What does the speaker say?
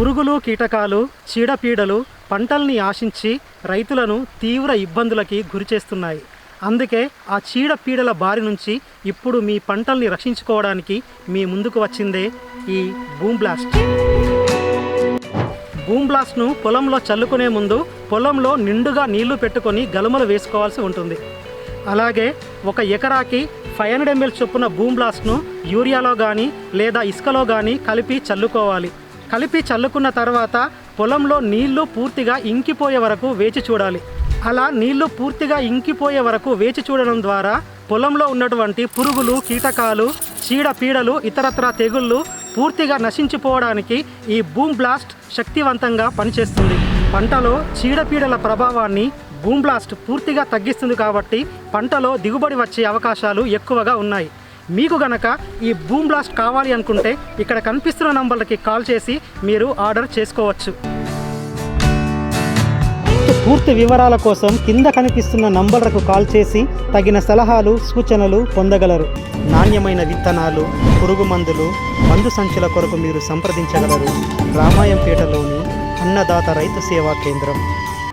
పురుగులు కీటకాలు చీడపీడలు పంటల్ని ఆశించి రైతులను తీవ్ర ఇబ్బందులకి గురిచేస్తున్నాయి. అందుకే ఆ చీడపీడల బారి నుంచి ఇప్పుడు మీ పంటల్ని రక్షించుకోవడానికి మీ ముందుకు వచ్చిందే ఈ బూమ్ బ్లాస్ట్. బూమ్ బ్లాస్ట్ను పొలంలో చల్లుకునే ముందు పొలంలో నిండుగా నీళ్ళు పెట్టుకొని గలుమలు వేసుకోవాల్సి ఉంటుంది. అలాగే ఒక ఎకరాకి ఫైవ్ హండ్రెడ్ ఎంఎల్ చొప్పున బూమ్ బ్లాస్ట్ను యూరియాలో కానీ లేదా ఇసుకలో కానీ కలిపి చల్లుకోవాలి. కలిపి చల్లుకున్న తర్వాత పొలంలో నీళ్ళు పూర్తిగా ఇంకిపోయే వరకు వేచి చూడాలి. అలా నీళ్ళు పూర్తిగా ఇంకిపోయే వరకు వేచి చూడడం ద్వారా పొలంలో ఉన్నటువంటి పురుగులు కీటకాలు చీడ పీడలు ఇతరత్ర తెగుళ్ళు పూర్తిగా నశించిపోవడానికి ఈ బూమ్ బ్లాస్ట్ శక్తివంతంగా పనిచేస్తుంది. పంటలో చీడపీడల ప్రభావాన్ని బూమ్ బ్లాస్ట్ పూర్తిగా తగ్గిస్తుంది కాబట్టి పంటలో దిగుబడి వచ్చే అవకాశాలు ఎక్కువగా ఉన్నాయి. మీకు గనక ఈ బూమ్ బ్లాస్ట్ కావాలి అనుకుంటే ఇక్కడ కనిపిస్తున్న నంబర్లకి కాల్ చేసి మీరు ఆర్డర్ చేసుకోవచ్చు. పూర్తి వివరాల కోసం కింద కనిపిస్తున్న నంబర్లకు కాల్ చేసి తగిన సలహాలు సూచనలు పొందగలరు. నాణ్యమైన విత్తనాలు పురుగు మందులు మందు సంచుల కొరకు మీరు సంప్రదించగలరు. రామాయంపేటలోని అన్నదాత రైతు సేవా కేంద్రం.